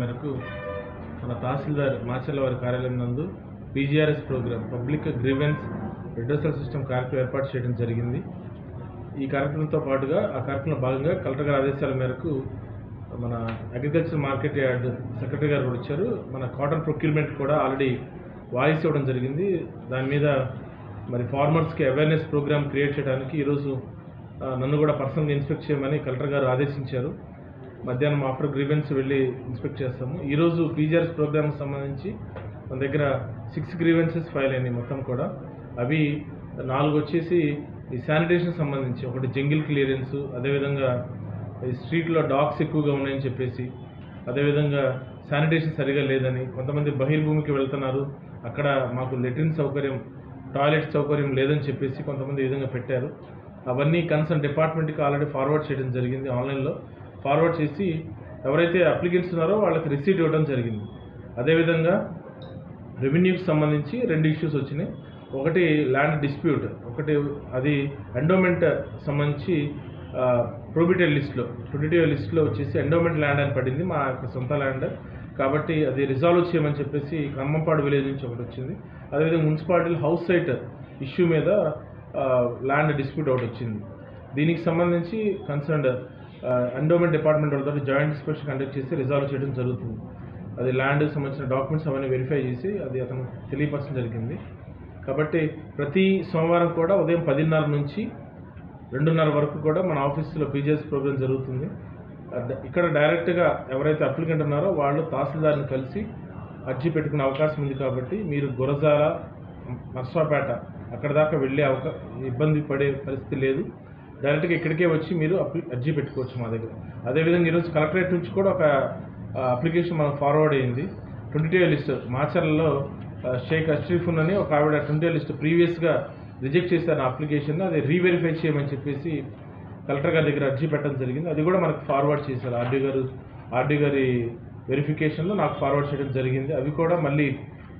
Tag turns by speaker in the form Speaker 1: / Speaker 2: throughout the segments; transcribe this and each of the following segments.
Speaker 1: మేరకు మన తహసీల్దార్ మాచర్ల వారి కార్యాలయం నందు PGRS program public grievance redressal system కార్యక్రమం ఏర్పాటు చేయడం జరిగింది. ఈ కార్యక్రమంతో పాటుగా ఆ కార్యక్రమంలో భాగంగా కలెక్టర్ గారి ఆదేశాల మేరకు మన అగ్రికల్చర్ మార్కెట్ యార్డ్ సెక్రటరీ గారు కూడా వచ్చారు. మన కాటన్ ప్రొక్యూర్మెంట్ కూడా ఆల్రెడీ వాయిస్ ఇవ్వడం జరిగింది. దాని మీద మరి ఫార్మర్స్కి అవేర్నెస్ ప్రోగ్రామ్ క్రియేట్ చేయడానికి ఈరోజు నన్ను కూడా పర్సనల్గా ఇన్స్పెక్ట్ చేయమని కలెక్టర్ గారు ఆదేశించారు. మధ్యాహ్నం ఆఫ్టర్ గ్రీవెన్స్ వెళ్ళి ఇన్స్పెక్ట్ చేస్తాము. ఈరోజు పీజీఆర్ఎస్ ప్రోగ్రామ్కి సంబంధించి మన దగ్గర సిక్స్ గ్రీవెన్సెస్ ఫైల్ అయినాయి మొత్తం కూడా. అవి నాలుగు వచ్చేసి ఈ శానిటేషన్ సంబంధించి ఒకటి జంగిల్ క్లియరెన్స్ అదేవిధంగా ఈ స్ట్రీట్లో డాగ్స్ ఎక్కువగా ఉన్నాయని చెప్పేసి అదేవిధంగా శానిటేషన్ సరిగా లేదని కొంతమంది బహిర్భూమికి వెళ్తున్నారు. అక్కడ మాకు లెట్రిన్ సౌకర్యం టాయిలెట్ సౌకర్యం లేదని చెప్పేసి కొంతమంది ఈ విధంగా పెట్టారు. అవన్నీ కన్సర్న్ డిపార్ట్మెంట్కి ఆల్రెడీ ఫార్వర్డ్ చేయడం జరిగింది ఆన్లైన్లో ఫార్వర్డ్ చేసి ఎవరైతే అప్లికెంట్స్ ఉన్నారో వాళ్ళకి రిసీట్ ఇవ్వడం జరిగింది. అదేవిధంగా రెవెన్యూకి సంబంధించి రెండు ఇష్యూస్ వచ్చినాయి. ఒకటి ల్యాండ్ డిస్ప్యూట్ ఒకటి అది ఎండోమెంట్ సంబంధించి ప్రొబిటెడ్ లిస్ట్లో ప్రొబిటెడ్ లిస్ట్లో వచ్చేసి ఎండోమెంట్ ల్యాండ్ అని పడింది మా యొక్క సొంత ల్యాండ్ కాబట్టి అది రిజాల్వ్ చేయమని చెప్పేసి కమ్మంపాడు విలేజ్ నుంచి ఒకటి వచ్చింది. అదేవిధంగా మున్సిపాలిటీలో హౌస్ సైట్ ఇష్యూ మీద ల్యాండ్ డిస్ప్యూట్ ఒకటి వచ్చింది. దీనికి సంబంధించి కన్సర్న్డ్ ఎండోమెంట్ డిపార్ట్మెంట్ వాళ్ళతో జాయింట్ ఇన్స్పెక్షన్ కండక్ట్ చేసి రిజాల్వ్ చేయడం జరుగుతుంది. అది ల్యాండ్ సంబంధించిన డాక్యుమెంట్స్ అవన్నీ వెరిఫై చేసి అది అతను తెలియపరచడం జరిగింది. కాబట్టి ప్రతి సోమవారం కూడా ఉదయం పదిన్నర నుంచి రెండున్నర వరకు కూడా మన ఆఫీసులో పీజీఎస్ ప్రోగ్రామ్ జరుగుతుంది. ఇక్కడ డైరెక్ట్గా ఎవరైతే అప్లికెంట్ ఉన్నారో వాళ్ళు తహసీల్దార్ని కలిసి అర్జీ పెట్టుకునే అవకాశం ఉంది కాబట్టి మీరు గురజాల నర్సాపేట అక్కడ దాకా వెళ్ళే అవకా ఇబ్బంది పడే పరిస్థితి లేదు. డైరెక్ట్గా ఇక్కడికే వచ్చి మీరు అప్లి అర్జీ పెట్టుకోవచ్చు మా దగ్గర. అదేవిధంగా ఈరోజు కలెక్టరేట్ నుంచి కూడా ఒక అప్లికేషన్ మనకు ఫార్వర్డ్ అయింది. ట్వంటీ టూ లిస్ట్ మాచర్లలో షేక్ అష్రీఫున్ అని ఒక ఆవిడ ట్వంటీ లిస్ట్ ప్రీవియస్గా రిజెక్ట్ చేశారు అప్లికేషన్. అది రీవెరిఫై చేయమని చెప్పేసి కలెక్టర్ గారి దగ్గర అర్జీ పెట్టడం జరిగింది. అది కూడా మనకు ఫార్వర్డ్ చేశారు. ఆర్డీ గారు ఆర్డీ గారి వెరిఫికేషన్లో నాకు ఫార్వర్డ్ చేయడం జరిగింది. అవి కూడా మళ్ళీ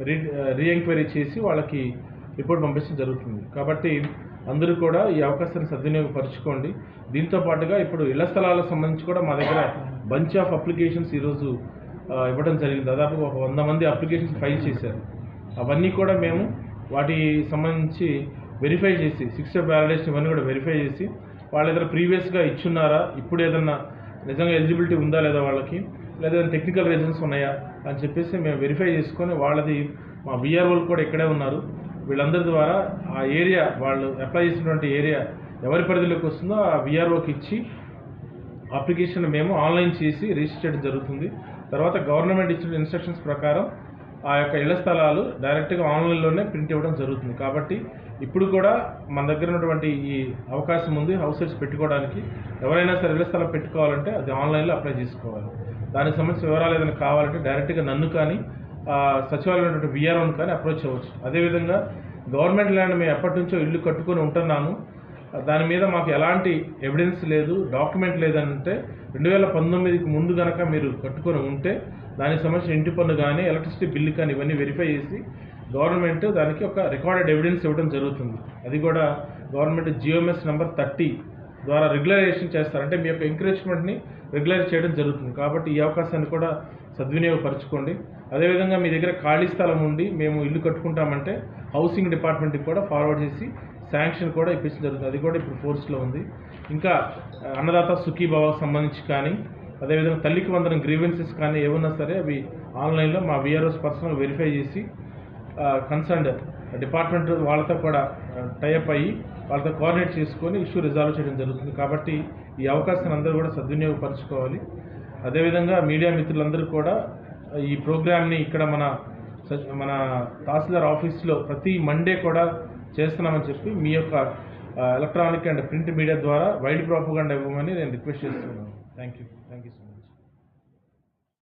Speaker 1: రీ రీ ఎంక్వైరీ చేసి వాళ్ళకి రిపోర్ట్ పంపించడం జరుగుతుంది. కాబట్టి అందరూ కూడా ఈ అవకాశాన్ని సద్వినియోగపరచుకోండి. దీంతో పాటుగా ఇప్పుడు ఇళ్ళ స్థలాలకు సంబంధించి కూడా మా దగ్గర బంచ్ ఆఫ్ అప్లికేషన్స్ ఈరోజు ఇవ్వడం జరిగింది. దాదాపు ఒక వంద మంది అప్లికేషన్స్ ఫైల్ చేశారు. అవన్నీ కూడా మేము వాటి సంబంధించి వెరిఫై చేసి సిక్స్ వ్యాలిడేషన్ ఇవన్నీ కూడా వెరిఫై చేసి వాళ్ళు ఏదైనా ప్రీవియస్గా ఇచ్చున్నారా? ఇప్పుడు ఏదన్నా నిజంగా ఎలిజిబిలిటీ ఉందా లేదా వాళ్ళకి? లేదా టెక్నికల్ రీజన్స్ ఉన్నాయా? అని చెప్పేసి మేము వెరిఫై చేసుకొని వాళ్ళది మా విఆర్ఓలు కూడా ఇక్కడే ఉన్నారు. వీళ్ళందరి ద్వారా ఆ ఏరియా వాళ్ళు అప్లై చేసినటువంటి ఏరియా ఎవరి పరిధిలోకి వస్తుందో ఆ విఆర్ఓకి ఇచ్చి అప్లికేషన్ మేము ఆన్లైన్ చేసి రిజిస్టర్ చేయడం జరుగుతుంది. తర్వాత గవర్నమెంట్ ఇచ్చిన ఇన్స్ట్రక్షన్స్ ప్రకారం ఆ యొక్క ఇళ్ళ స్థలాలు డైరెక్ట్గా ఆన్లైన్లోనే ప్రింట్ ఇవ్వడం జరుగుతుంది. కాబట్టి ఇప్పుడు కూడా మన దగ్గర ఉన్నటువంటి ఈ అవకాశం ఉంది. హౌస్ సైట్స్ పెట్టుకోవడానికి ఎవరైనా సరే ఇళ్ళ స్థలం పెట్టుకోవాలంటే అది ఆన్లైన్లో అప్లై చేసుకోవాలి. దానికి సంబంధించిన వివరాలు ఏదైనా కావాలంటే డైరెక్ట్గా నన్ను కానీ సచివాలయం ఉన్నటువంటి విఆర్ఓని కానీ అప్రోచ్ అవ్వచ్చు అదేవిధంగా గవర్నమెంట్ ల్యాండ్ మేము ఎప్పటి నుంచో ఇల్లు కట్టుకొని ఉంటున్నాము దాని మీద మాకు ఎలాంటి ఎవిడెన్స్ లేదు డాక్యుమెంట్ లేదంటే రెండు వేల పంతొమ్మిదికి ముందు కనుక మీరు కట్టుకొని ఉంటే దానికి సంబంధించిన ఇంటి పన్ను కానీ ఎలక్ట్రిసిటీ బిల్లు కానీ ఇవన్నీ వెరిఫై చేసి గవర్నమెంట్ దానికి ఒక రికార్డెడ్ ఎవిడెన్స్ ఇవ్వడం జరుగుతుంది. అది కూడా గవర్నమెంట్ జియోఎంఎస్ నెంబర్ థర్టీ ద్వారా రెగ్యులరైజేషన్ చేస్తారంటే మీ యొక్క ఎంకరేజ్మెంట్ని రెగ్యులైజ్ చేయడం జరుగుతుంది. కాబట్టి ఈ అవకాశాన్ని కూడా సద్వినియోగపరచుకోండి. అదేవిధంగా మీ దగ్గర ఖాళీ స్థలం ఉండి మేము ఇల్లు కట్టుకుంటామంటే హౌసింగ్ డిపార్ట్మెంట్కి కూడా ఫార్వర్డ్ చేసి శాంక్షన్ కూడా ఇప్పించడం జరుగుతుంది. అది కూడా ఇప్పుడు ఫోర్స్లో ఉంది. ఇంకా అన్నదాత సుఖీభావకు సంబంధించి కానీ అదేవిధంగా తల్లికి వందనం గ్రీవెన్సెస్ కానీ ఏమన్నా సరే అవి ఆన్లైన్లో మా విఆర్ఓస్ పర్సనల్ వెరిఫై చేసి కన్సర్న్డ్ డిపార్ట్మెంట్ వాళ్ళతో కూడా టైఅప్ అయ్యి వాళ్ళతో కోఆర్డినేట్ చేసుకొని ఇష్యూ రిజాల్వ్ చేయడం జరుగుతుంది. కాబట్టి ఈ అవకాశాన్ని అందరూ కూడా సద్వినియోగపరచుకోవాలి. అదేవిధంగా మీడియా మిత్రులందరూ కూడా ఈ ప్రోగ్రామ్ని ఇక్కడ మన సచ్- మన తహసీల్దార్ ఆఫీస్లో ప్రతి మండే కూడా చేస్తున్నామని చెప్పి మీ యొక్క ఎలక్ట్రానిక్ అండ్ ప్రింట్ మీడియా ద్వారా వైల్డ్ ప్రాపగండా ఇవ్వమని నేను రిక్వెస్ట్ చేస్తున్నాను. Thank you